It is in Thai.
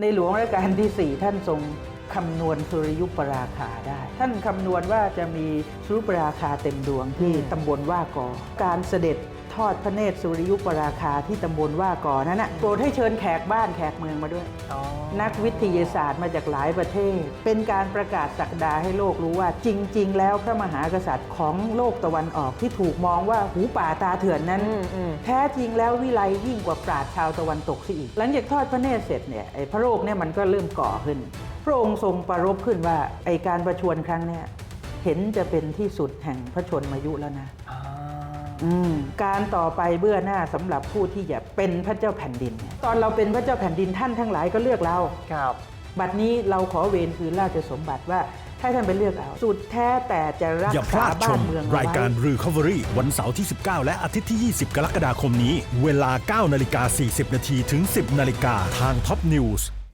ในหลวงรัชกาลที่ 4 ท่านทรงคำนวณสุริยุปราคาได้ ท่านคำนวณว่าจะมีสุริยุปราคาเต็มดวงที่ตำบลว่ากอ การเสด็จ ทอดพระเนตรสุริยุปราคาที่ตำบลว่ากอนั้นนะโปรดให้เชิญแขกบ้านแขกเมืองมาด้วย นักวิทยาศาสตร์มาจากหลายประเทศ เป็นการประกาศสักดาให้โลกรู้ว่าจริง ๆ แล้วพระมหากษัตริย์ของโลกตะวันออกที่ถูกมองว่าหูป่าตาเถื่อนนั้นอืมอืมแท้จริงแล้ววิไลยิ่งกว่าปราชญ์ชาวตะวันตกซะอีก หลังจากทอดพระเนตรเสร็จเนี่ยไอ้พระโรคเนี่ยมันก็เริ่มก่อขึ้น พระองค์ทรงประรบขึ้นว่าไอ้การประชวรครั้งเนี่ยเห็นจะเป็นที่สุดแห่งพระชนมายุแล้วนะอ่าอืม การต่อไปเบื้อหน้าสำหรับผู้ที่จะเป็นพระเจ้าแผ่นดินเนี่ยตอนเราเป็นพระเจ้าแผ่นดินท่านทั้งหลายก็เลือกเราครับบัดนี้เราขอเวรคืนราชสมบัติว่าให้ท่านไปเลือกเอา สุดแท้แต่จะรักอย่าพษาลาดชบ้านมเมืองเอรายไว้การ Recovery วันเสาร์ที่ 19 และอาทิตย์ที่ 20 กรกฎาคมนี้ เวลา 9 นาฬิกา 40 นาทีถึง 10 นาฬิกาทาง Top News